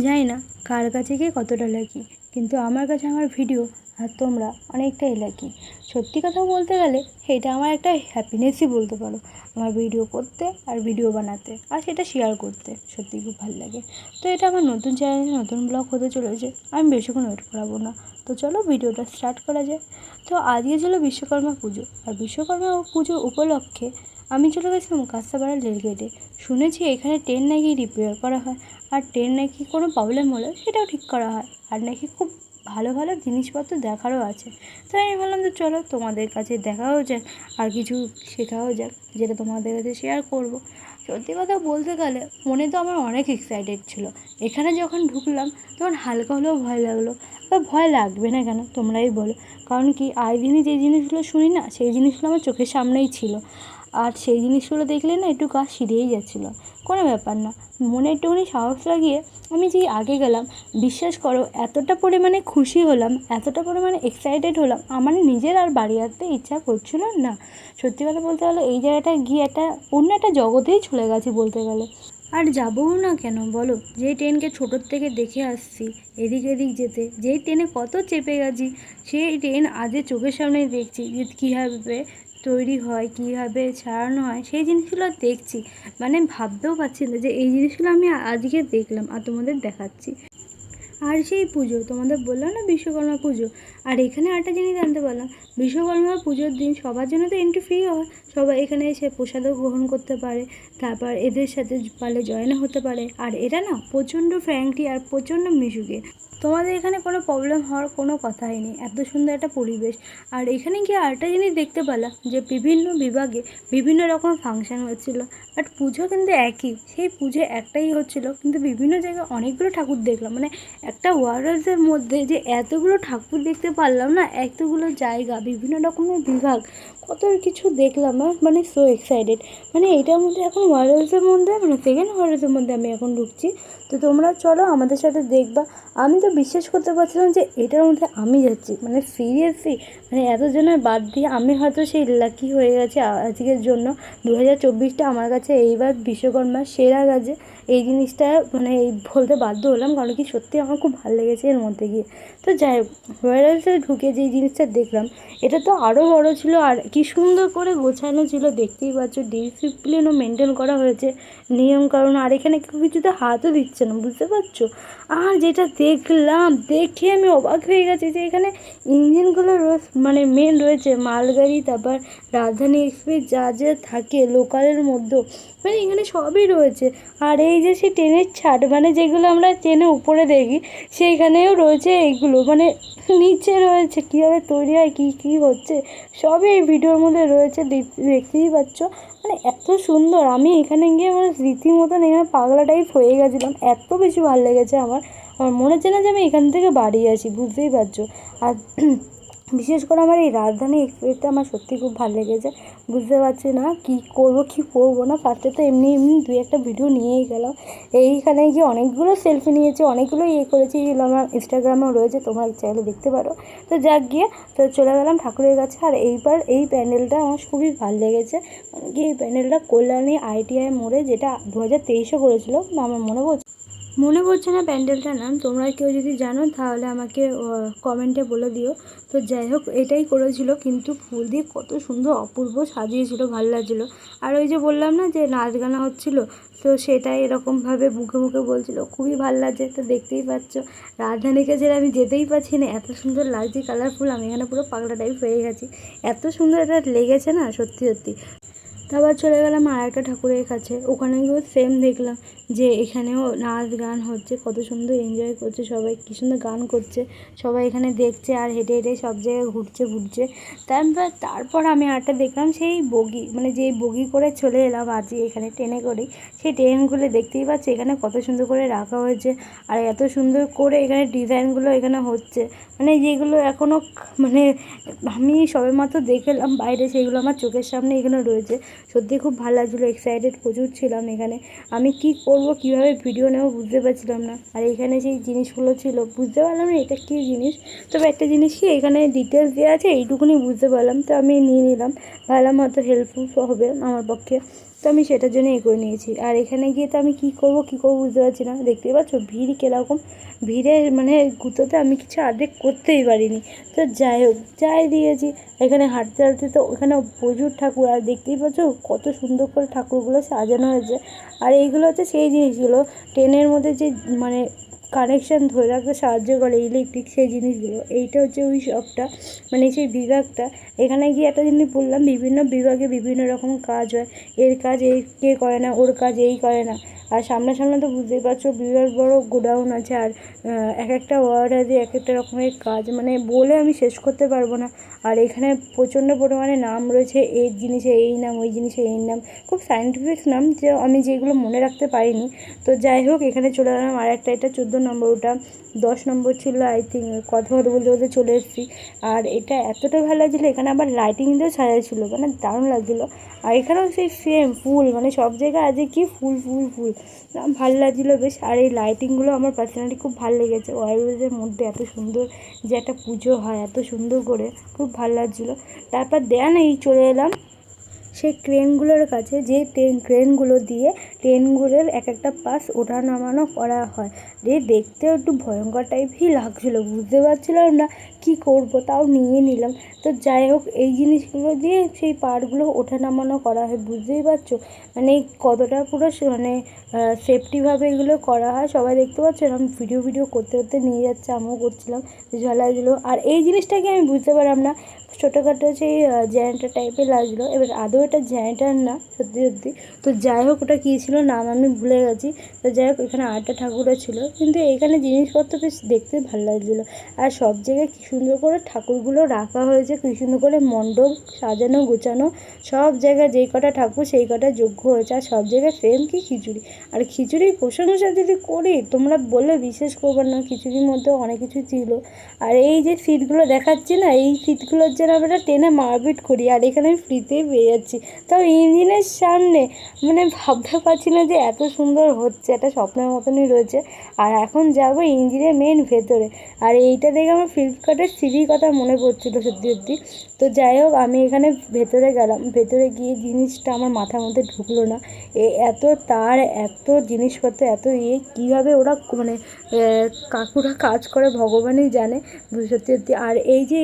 জানি না কার কাছে গিয়ে কতটা লাকি কিন্তু আমার কাছে আমার ভিডিও আর তোমরা অনেকটাই লাকি সত্যি কথা বলতে গেলে, এটা আমার একটা হ্যাপিনেসই বলতে পারো, আমার ভিডিও করতে আর ভিডিও বানাতে আর সেটা শেয়ার করতে সত্যিই খুব ভালো লাগে। তো এটা আমার নতুন চ্যানেলে নতুন ব্লগ হতে চলেছে, আমি বেশিক্ষণ ওয়েট করাবো না। তো চলো ভিডিওটা স্টার্ট করা যায় তো আজকে ছিল বিশ্বকর্মা পুজো, আর বিশ্বকর্মা পুজো উপলক্ষে আমি চলে গেছিলাম কাঁচরাপাড়া রেলগেটে। শুনেছি এখানে ট্রেন নাকি রিপেয়ার করা হয়। আর ট্রেন নাকি কোনো প্রবলেম হলে সেটাও ঠিক করা হয়। আর নাকি খুব ভালো ভালো জিনিসপত্র দেখারও আছে। তাই আমি ভাবলাম যে চলো তোমাদের কাছে দেখাও যাক, আর কিছু শেখাও যাক, যেটা তোমাদের কাছে শেয়ার করব। সত্যি কথা বলতে গেলে মনে তো আমার অনেক এক্সাইটেড ছিল। এখানে যখন ঢুকলাম, তখন হালকা হলেও ভয় লাগল। বা ভয় লাগবে না কেন, তোমরাই বলো। কারণ কি আই দিনই যে জিনিসগুলো শুনি না, সেই জিনিসগুলো আমার চোখের সামনেই ছিল। আর সেই জিনিসগুলো দেখলে না একটু গা শিরেই যাচ্ছিল। কোনো ব্যাপার না, মনে একটুখানি সাহস লাগিয়ে আমি যেই আগে গেলাম, বিশ্বাস করো এতটা পরিমাণে খুশি হলাম, এতটা পরিমাণে এক্সাইটেড হলাম, আমার নিজের আর বাড়ি আসতে ইচ্ছা করছিল না। সত্যি কথা বলতে গেলে এই জায়গাটায় গিয়ে একটা অন্য একটা জগতেই চলে গেছি বলতে গেলে। আর যাবও না কেন বলো? যেই ট্রেনকে ছোটোর থেকে দেখে আসছি, এদিক এদিক যেতে, যেই ট্রেনে কত চেপে গেছি, সেই ট্রেন আজে চোখের সামনে দেখছি যে কীভাবে তৈরি হয়, কীভাবে ছাড়ানো হয়, সেই জিনিসগুলো দেখছি। মানে ভাবতেও পারছি না যে এই জিনিসগুলো আমি আজকে দেখলাম আর তোমাদের দেখাচ্ছি। আর সেই পুজো, তোমাদের বললাম না বিশ্বকর্মা পুজো? আর এখানে আরেকটা জিনিস জানতে পারলাম, বিশ্বকর্মা পুজোর দিন সবার জন্য তো এন্ট্রি ফ্রি হয়। সবাই এখানে এসে প্রসাদও গ্রহণ করতে পারে, তারপর এদের সাথে পারলে জয়েনও হতে পারে। আর এরা না প্রচণ্ড ফ্র্যাঙ্কলি আর প্রচণ্ড মিশুকে। তোমাদের এখানে কোনো প্রবলেম হওয়ার কোনো কথাই নেই, এত সুন্দর একটা পরিবেশ। আর এখানে গিয়ে আরেকটা জিনিস দেখতে পেলাম যে বিভিন্ন বিভাগে বিভিন্ন রকম ফাংশান হচ্ছিল। বাট পুজো কিন্তু একই, সেই পুজো একটাই হচ্ছিল, কিন্তু বিভিন্ন জায়গায় অনেকগুলো ঠাকুর দেখলাম। মানে একটা ওয়ারার্সের মধ্যে যে এতগুলো ঠাকুর দেখতে পারলাম না, এতগুলো জায়গা, বিভিন্ন রকমের বিভাগ, কত কিছু দেখলাম মানে সো এক্সাইটেড মানে এটার মধ্যে এখন ওয়ারার্সের মধ্যে মানে সেকেন্ড ওয়ারার্সের মধ্যে আমি এখন ঢুকছি। তো তোমরা চলো আমাদের সাথে দেখবা। আমি তো বিশ্বাস করতে পারছিলাম যে এটার মধ্যে আমি যাচ্ছি। মানে সিরিয়াসলি মানে এতজনের বাদ দিয়ে আমি হয়তো সেই লাকি হয়ে গেছি আজকের জন্য। দু হাজার চব্বিশটা আমার কাছে এইবার বিশ্বকর্মা সেরা কাজে। এই জিনিসটা মানে বলতে বাধ্য হলাম কারণ কি সত্যি আমার খুব ভালো লেগেছে এর মধ্যে গিয়ে। তো যাই হোক রয়্যালসে ঢুকে যেই জিনিসটা দেখলাম, এটা তো আরও বড় ছিল আর কি সুন্দর করে গোছানো ছিল, দেখতেই পাচ্ছ ডিসিপ্লিনও মেনটেন করা হয়েছে, নিয়ম কারণ আর এখানে কেউ কিছুতে হাতও দিচ্ছে না, বুঝতে পারছ? আর যেটা দেখলাম, দেখে আমি অবাক হয়ে গেছি যে এখানে ইঞ্জিনগুলো রোজ মানে মেন রয়েছে মালগাড়ি, তারপর রাজধানী এক্সপ্রেস যা যা থাকে লোকালের মধ্যেও মানে এখানে সবই রয়েছে। আর এই যে সেই ট্রেনের ছাদ মানে যেগুলো আমরা ট্রেনে উপরে দেখি, সেইখানেও রয়েছে এইগুলো। মানে নিচে রয়েছে, কীভাবে তৈরি হয়, কী কী হচ্ছে, সবই এই ভিডিওর মধ্যে রয়েছে দেখতেই পাচ্ছ। মানে এত সুন্দর, আমি এখানে গিয়ে মানে রীতিমতন এখানে পাগলা টাইপ হয়ে গেছিলাম। এত বেশি ভালো লেগেছে আমার। আমার মনে হচ্ছে না যে আমি এখান থেকে বাড়ি আসি বুঝতেই পারছ। আর বিশেষ করে আমার এই রাজধানী এক্সপ্রেসটা আমার সত্যিই খুব ভালো লেগেছে। বুঝতে পারছি না কি করব কি করব না। ফার্স্টে তো এমনি এমনি দুই একটা ভিডিও নিয়েই গেলাম। এইখানে গিয়ে অনেকগুলো সেলফি নিয়েছি, অনেকগুলো ইয়ে করেছি। এগুলো আমার ইনস্টাগ্রামেও রয়েছে, তোমরা চাইলে দেখতে পারো। তো যাক গিয়ে, তো চলে গেলাম ঠাকুরের কাছে। আর এইবার এই প্যান্ডেলটা আমার খুবই ভালো লেগেছে। কি, এই প্যান্ডেলটা কল্যাণী আইটিআই মোড়ে, যেটা দু হাজার তেইশে করেছিলো, আমার মনে পড়ছে মনে পড়ছে না প্যান্ডেলটার নাম। তোমরা কেউ যদি জানো, তাহলে আমাকে কমেন্টে বলে দিও। তো যাই হোক, এটাই করেছিল, কিন্তু ফুল দিয়ে কত সুন্দর অপূর্ব সাজিয়েছিল, ভালো লাগছিল। আর ওই যে বললাম না যে নাচ গানা হচ্ছিল, তো সেটাই এরকমভাবে মুখে মুখে বলছিল। খুবই ভালো লাগছে, তো দেখতেই পাচ্ছ। রাজধানীকে ছেড়ে আমি যেতেই পারছি না, এত সুন্দর লাগছে কালারফুল আমি এখানে পুরো পাগলা টাইপ হয়ে গেছি। এত সুন্দর এটা লেগেছে না, সত্যি সত্যি। তারপর চলে গেলাম আর একটা ঠাকুরের কাছে। ওখানে গিয়েও সেম দেখলাম যে এখানেও নাচ গান হচ্ছে, কত সুন্দর এনজয় করছে সবাই, কী সুন্দর গান করছে। সবাই এখানে দেখছে আর হেঁটে হেঁটে সব জায়গায় ঘুরছে ঘুরছে। তারপর তারপর আমি আরেকটা দেখলাম, সেই বগি মানে যেই বগি করে চলে এলাম আজকে এখানে ট্রেনে করেই, সেই ট্রেনগুলো দেখতেই পাচ্ছি এখানে কত সুন্দর করে রাখা হয়েছে আর এত সুন্দর করে এখানে ডিজাইনগুলো এখানে হচ্ছে। মানে যেগুলো এখনও মানে আমি সবেমাত্র দেখলাম বাইরে সেগুলো আমার চোখের সামনে এখানে রয়েছে। সত্যি খুব ভালো লাগছিল এক্সাইটেড প্রচুর ছিলাম এখানে। আমি কি করব, কীভাবে ভিডিও নেব বুঝতে পারছিলাম না। আর এখানে যেই জিনিসগুলো ছিল, বুঝতে পারলাম না এটা কী জিনিস? তবে একটা জিনিস কি, এখানে ডিটেলস দেওয়া আছে, এইটুকুনি বুঝতে পারলাম। তো আমি নিয়ে নিলাম ভাবলাম হয়তো হেল্পফুল হবে আমার পক্ষে। তো আমি সেটার জন্য এ করে নিয়েছি। আর এখানে গিয়ে তো আমি কী করব কী করব বুঝতে পারছি না। দেখতেই পাচ্ছ ভিড় কীরকম। ভিড়ে মানে গুঁতোতে আমি কিছু আর্ধেক করতেই পারিনি। তো যাই হোক, যাই দিয়েছি। এখানে হাঁটতে হাঁটতে তো ওখানে প্রচুর ঠাকুর। আর দেখতেই পাচ্ছ কত সুন্দর করে ঠাকুরগুলো সাজানো হয়েছে। আর এইগুলো হচ্ছে সেই জিনিসগুলো। ট্রেনের মধ্যে যে মানে কানেকশান ধরে রাখতে সাহায্য করে ইলেকট্রিক সেই জিনিসগুলো। এইটা হচ্ছে ওই শপটা মানে সেই বিভাগটা। এখানে গিয়ে একটা জিনিস বললাম, বিভিন্ন বিভাগে বিভিন্ন রকম কাজ হয়। এর কাজ এই কে করে না, ওর কাজ এই করে না। আর সামনাসামনি তো বুঝতেই পারছ, বিরাট বড় গোডাউন আছে আর এক একটা ওয়ার্ড আছে এক একটা রকমের কাজ মানে বলে আমি শেষ করতে পারব না। আর এখানে প্রচণ্ড পরিমাণে নাম রয়েছে, এই জিনিসে এই নাম, ওই জিনিসে এই নাম, খুব সায়েন্টিফিক নাম যে আমি যেগুলো মনে রাখতে পারিনি। তো যাই হোক, এখানে চলে গেলাম আর একটা এটা চোদ্দ নম্বর, ওটা দশ নম্বর ছিল আই থিঙ্ক কথা কথা বলতে বলতে চলে এসেছি। আর এটা এতটা ভালো লাগছিল, এখানে আবার লাইটিং দিয়েও সাজাইছিলো মানে দারুণ লাগছিল। আর এখানেও সেই সেম ফুল মানে সব জায়গায় আছে কি ফুল ফুল ফুল। ভালো লাগছিল বেশ। আর এই লাইটিংগুলো আমার পার্সোনালি খুব ভালো লেগেছে। ওয়ারলেসের মধ্যে এত সুন্দর যে একটা পুজো হয়, এত সুন্দর করে খুব ভালো লাগছিল। তারপর দেন এই চলে এলাম। সেই ক্রেনগুলোর কাছে, যে ট্রেন ক্রেনগুলো দিয়ে ট্রেনগুলোর এক একটা পাশ ওঠা নামানো করা হয়। যে দেখতেও একটু ভয়ঙ্কর টাইপই লাগছিল, বুঝতে পারছিলাম না কী করব তাও নিয়ে নিলাম। তো যাই হোক, এই জিনিসগুলো দিয়ে সেই পার্টগুলো ওঠা নামানো করা হয়, বুঝতেই পারছ? মানে কতটা পুরো মানে সেফটিভাবে এগুলো করা হয়, সবাই দেখতে পাচ্ছ এরকম ভিডিও ভিডিও করতে করতে নিয়ে যাচ্ছে, আমিও করছিলাম লাগছিল আর এই জিনিসটাকে আমি বুঝতে পারলাম না, ছোটোখাটো সেই জেনারেটার টাইপের লাগছিল এবার আদৌ এটা জেনারেটার না, সত্যি সত্যি। তো যাই হোক, ওটা কী ছিল নাম আমি ভুলে গেছি। তো যাই হোক, এখানে আরেকটা ঠাকুরও ছিল, কিন্তু এখানে জিনিসপত্র বেশ দেখতে ভালো লাগছিল আর সব জায়গায় সুন্দর করে ঠাকুরগুলো রাখা হয়েছে। কি সুন্দর করে মণ্ডপ সাজানো, গোছানো। সব জায়গায় যেই কটা ঠাকুর, সেই কটা যোগ্য হয়েছে। আর সব জায়গায় সেম কি খিচুড়ি। আর খিচুড়ির প্রশংসা যদি করি, তোমরা বলে বিশেষ করবে না, খিচুড়ির মধ্যে অনেক কিছু ছিল। আর এই যে সিটগুলো দেখাচ্ছি না, এই সিটগুলোর জন্য আমরা ট্রেনে মারপিট করি। আর এখানে আমি ফ্রিতেই পেয়ে যাচ্ছি। তাও ইঞ্জিনের সামনে মানে ভাবতে পারছি না যে এত সুন্দর হচ্ছে। একটা স্বপ্নের মতনই রয়েছে। আর এখন যাব ইঞ্জিনের মেন ভেতরে। আর এইটা দেখে আমার ফ্লিপকার্টের সিঁড়ির কথা মনে পড়ছিলো সত্যি সত্যি। তো যাই হোক, আমি এখানে ভেতরে গেলাম। ভেতরে গিয়ে জিনিসটা আমার মাথার মধ্যে ঢুকলো না। এ এত তার, এত জিনিসপত্র, এত ইয়ে কীভাবে ওরা মানে কাকুরা কাজ করে ভগবানই জানে সত্যি সত্যি। আর এই যে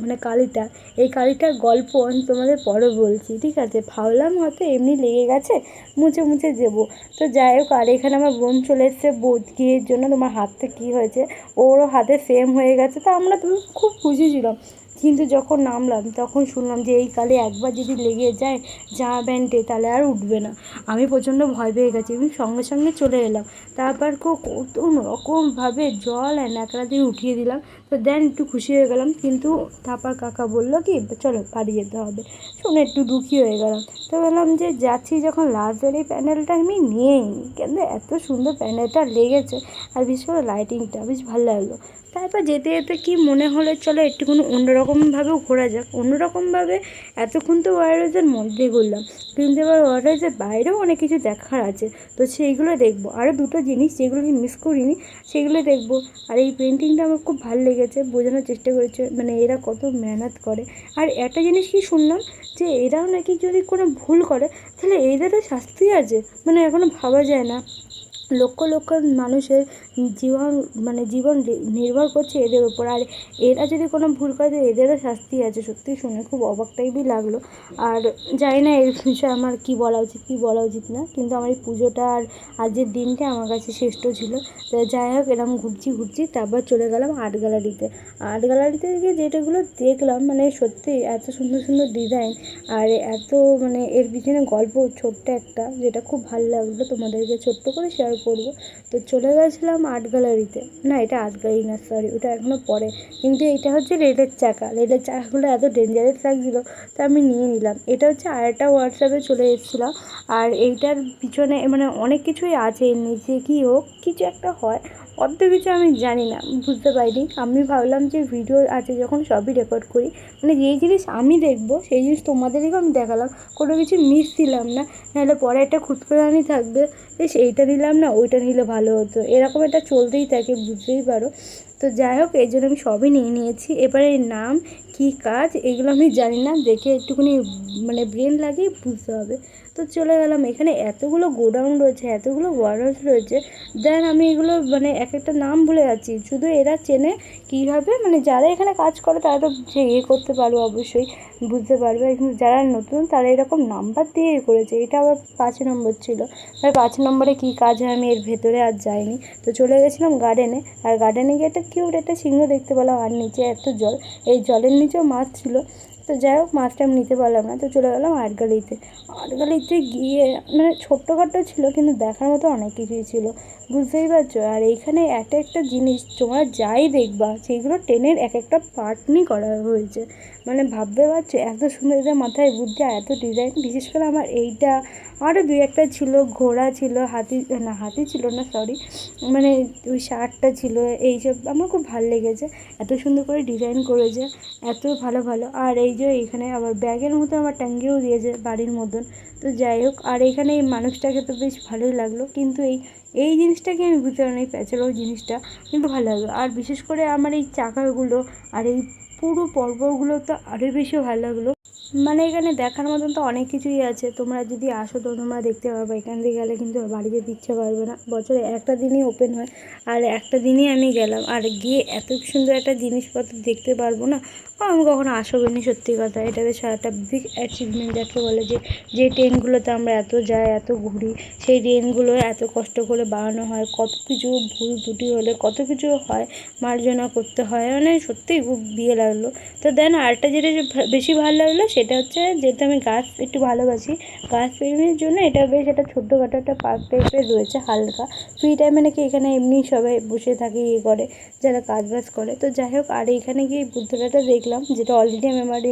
মানে কালীটা, এই কালীটার গল্প আমি তোমাদের পরে বলছি, ঠিক আছে? ভাবলাম হয়তো এমনি লেগে গেছে, মুছে মুছে দেবো। তো যাই হোক, আর এখানে আমার বোন চলে এসছে বোধ গিয়ের জন্য। তোমার হাতটা কী হয়েছে? ওরও হাতে সেম হয়ে গেছে। তো আমরা তো খুব খুশি ছিলাম কিন্তু যখন নামলাম, তখন শুনলাম যে এই কালে একবার যদি লেগে যায় জামা প্যান্টে তাহলে আর উঠবে না। আমি প্রচণ্ড ভয় পেয়ে গেছি আমি সঙ্গে সঙ্গে চলে এলাম। তারপর কত রকমভাবে জল আর ন্যাকড়া দিয়ে উঠিয়ে দিলাম। তো দেন একটু খুশি হয়ে গেলাম। কিন্তু তারপর কাকা বলল কি, চলো বাড়ি যেতে হবে। শুনে একটু দুঃখী হয়ে গেলাম। তো বললাম যে, যাচ্ছি যখন লাস্টের এই প্যান্ডেলটা আমি নিয়েই নিই কেন এত সুন্দর প্যান্ডেলটা লেগেছে। আর বিশেষ করে লাইটিংটা বেশ ভালো লাগল। তারপর যেতে যেতে কি মনে হলো, চলো একটুখানি অন্যরকমভাবেও ঘোরা যাক। অন্যরকমভাবে এতক্ষণ তো ওয়ারহাউসের মধ্যে ঘুরলাম। কিন্তু এবার ওয়ারহাউসের বাইরেও অনেক কিছু দেখার আছে। তো সেইগুলো দেখব। আরও দুটো জিনিস যেগুলো আমি মিস করিনি, সেগুলো দেখব। আর এই পেন্টিংটা আমার খুব ভালো লেগেছে, বোঝানোর চেষ্টা করেছে। মানে এরা কত মেহনত করে। আর একটা জিনিস কি শুনলাম, যে এরাও নাকি যদি কোনো ভুল করে, তাহলে এদেরও শাস্তি আছে। মানে এখনও ভাবা যায় না। লক্ষ লক্ষ মানুষের জীবন মানে জীবন নির্ভর করছে এদের ওপর আর এরা যদি কোনো ভুল করে, তো এদেরও শাস্তি আছে। সত্যি শুনে খুব অবাক টাইপই লাগল। আর জানি না এর বিষয়ে আমার কী বলা উচিত, কী বলা উচিত না। কিন্তু আমার এই পুজোটা আর আজকের দিনটা আমার কাছে শ্রেষ্ঠ ছিল। তো যাই হোক এরকম ঘুরছি ঘুরছি তারপর চলে গেলাম আর্ট গ্যালারিতে আর্ট গ্যালারিতে গিয়ে যেটাগুলো দেখলাম মানে সত্যি এত সুন্দর সুন্দর ডিজাইন আর এত মানে এর পিছনে গল্প, ছোট্ট একটা, যেটা খুব ভালো লাগল তোমাদেরকে ছোট্ট করে শেয়ার করব। তো চলে গেছিলাম আর্ট গ্যালারিতে। না, এটা আর্ট গ্যালারি না সরি ওটা এখনও পরে। কিন্তু এটা হচ্ছে রেলের চাকা। রেলের চাকাগুলো এত ডেঞ্জারাস লাগছিল, তো আমি নিয়ে নিলাম। এটা হচ্ছে আরেকটা হোয়াটসঅ্যাপে চলে এসেছিলাম। আর এইটার পিছনে মানে অনেক কিছুই আছে, নিচে কী হোক, কিছু একটা হয়। অত কিছু আমি জানি না, বুঝতে পারিনি। আমি ভাবলাম যে ভিডিও আছে যখন সবই রেকর্ড করি মানে যেই জিনিস আমি দেখব, সেই জিনিস তোমাদেরকেও আমি দেখালাম, কোনো কিছু মিস দিলাম না। নাহলে পরে একটা খুঁতখুঁতানি থাকবে বেশ এইটা নিলাম না, ওইটা নিলে ভালো হতো। এরকম একটা চলতেই থাকে, বুঝতেই পারো। তো যাই হোক এই জন্য আমি সবই নিয়ে নিয়েছি। এবারে নাম, কী কাজ, এগুলো আমি জানি না। দেখে একটুখানি মানে ব্রেন লাগিয়ে বুঝতে হবে। তো চলে গেলাম এখানে। এতগুলো গোডাউন রয়েছে, এতগুলো ওয়ারহাউস রয়েছে। দেন আমি এগুলো মানে এক একটা নাম ভুলে যাচ্ছি। শুধু এরা চেনে কীভাবে মানে যারা এখানে কাজ করে, তারা তো যে ইয়ে করতে পারবে অবশ্যই, বুঝতে পারবে। কিন্তু যারা নতুন, তারা এরকম নাম্বার দিয়ে এ করেছে। এটা আবার পাঁচ নম্বর ছিল। তাই পাঁচ নম্বরে কী কাজ হয়, আমি এর ভেতরে আর যাইনি। তো চলে গেছিলাম গার্ডেনে আর গার্ডেনে গিয়ে একটা কিউট একটা সিংহ দেখতে পেলাম। আর নিচে এত জল এই জলের নিচেও মাছ ছিল। তো যাই হোক, মাছটা আমি নিতে পারলাম না, তো চলে গেলাম আর্ট গ্যালারিতে গিয়ে মানে ছোট্টখাটো ছিল, কিন্তু দেখার মতো অনেক কিছুই ছিল। বুঝতেই পারছ? আর এইখানে একটা একটা জিনিস তোমরা যাই দেখবা, সেগুলো ট্রেনের এক একটা পার্ট নিয়ে করা হয়েছে। মানে ভাবতে পারছ? এত সুন্দর এদের মাথায় বুদ্ধি এত ডিজাইন বিশেষ করে আমার এইটা আরও দুই একটা ছিল, ঘোড়া ছিল, হাতি, না, হাতি ছিল না সরি মানে ওই শার্টটা ছিল, এইসব আমার খুব ভালো লেগেছে। এত সুন্দর করে ডিজাইন করেছে, এত ভালো ভালো। আর এই যে এখানে আবার ব্যাগের মতো আমার টাঙ্গিয়েও দিয়েছে বাড়ির মতন। তো যাই হোক, আর এখানে এই মানুষটাকে তো বেশ ভালোই লাগল। কিন্তু এই এই জিনিসটাকে আমি বুঝতে পারিনি এই প্যাচেলো জিনিসটা কিন্তু ভালো লাগল। আর বিশেষ করে আমার এই চাকাগুলো আর এই পুরো পর্বগুলো তো আরও বেশি ভালো লাগল। মানে এখানে দেখার মতন তো অনেক কিছুই আছে। তোমরা যদি আসো তো তোমরা দেখতে পারবে, এখান দিয়ে গেলে কিন্তু বাড়ি যেতে ইচ্ছে পারবে না। বছরে একটা দিনই ওপেন হয়, আর একটা দিনই আমি গেলাম। আর গিয়ে এত সুন্দর একটা জিনিসপত্র দেখতে পারব না আমি কখনো আসবেনি সত্যি কথা। এটা বেশ একটা বিগ অ্যাচিভমেন্ট যাকে বলে যে যে ট্রেনগুলোতে আমরা এত যাই, এত ঘুরি, সেই ট্রেনগুলো এত কষ্ট করে বানানো হয়, কত কিছু ভুল ত্রুটি হলে কত কিছু হয়, মার্জনা করতে হয় মানে সত্যিই খুব বিয়ে লাগল। তো দেন আরেকটা যেটা বেশি ভালো লাগল, সেটা হচ্ছে যেহেতু আমি গাছ একটু ভালোবাসি, গাছ প্রেমীর জন্য এটা বেশ একটা ছোট্টখাটো একটা পার্ক টাইপের রয়েছে হালকা। ফ্রি টাইমে নাকি এখানে এমনি সবাই বসে থাকে ইয়ে করে, যারা কাজ বাজ করে। তো যাই হোক, আর এখানে গিয়ে বুদ্ধটা বুদ্ধটাটা দেখলাম, যেটা অলরেডি আমি আমার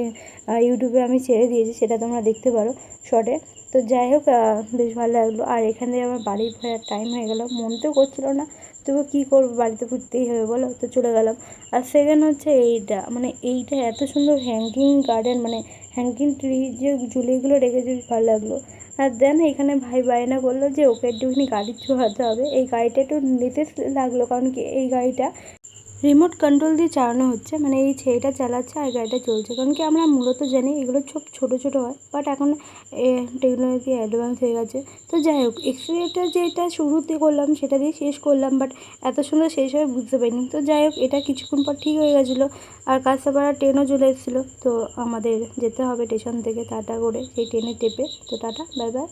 ইউটিউবে আমি ছেড়ে দিয়েছি, সেটা তোমরা দেখতে পারো শর্টে তো যাই হোক বেশ ভালো লাগল। আর এখান এখানে আমার বাড়ি ফেরার টাইম হয়ে গেল। মন তো করছিল না, তবু কী করব, বাড়িতে ঘুরতেই হবে বলো? তো চলে গেলাম। আর সেকেন্ড হচ্ছে এইটা মানে এইটা এত সুন্দর হ্যাঙ্গিং গার্ডেন মানে হ্যাঙ্গিং ট্রি যে ঝুলিগুলো রেখেছে, বেশ ভালো লাগল। আর দেন এখানে ভাই বায়না করল যে, ওকে একটুখানি গাড়ি ছোঁয়াতে হবে। এই গাড়িটা একটু নিতে লাগল, কারণ কি এই গাড়িটা রিমোট কন্ট্রোল দিয়ে চালানো হচ্ছে। মানে এই ছেলেটা চালাচ্ছে আর গাড়িটা চলছে। কারণ কি আমরা মূলত জানি এগুলো সব ছোটো ছোটো হয়। বাট এখন টেকনোলজি অ্যাডভান্স হয়ে গেছে। তো যাই হোক এক্সরেটা যেটা শুরুতে করলাম সেটা দিয়ে শেষ করলাম বাট এত সুন্দর শেষ হয়ে বুঝতে পারিনি। তো যাই হোক, এটা কিছুক্ষণ পর ঠিক হয়ে গেছিল। আর কাঁচরাপাড়া ট্রেনও চলে এসেছিল। তো আমাদের যেতে হবে স্টেশন থেকে টাটা করে, সেই ট্রেনে টেপে তো টাটা বাই বাই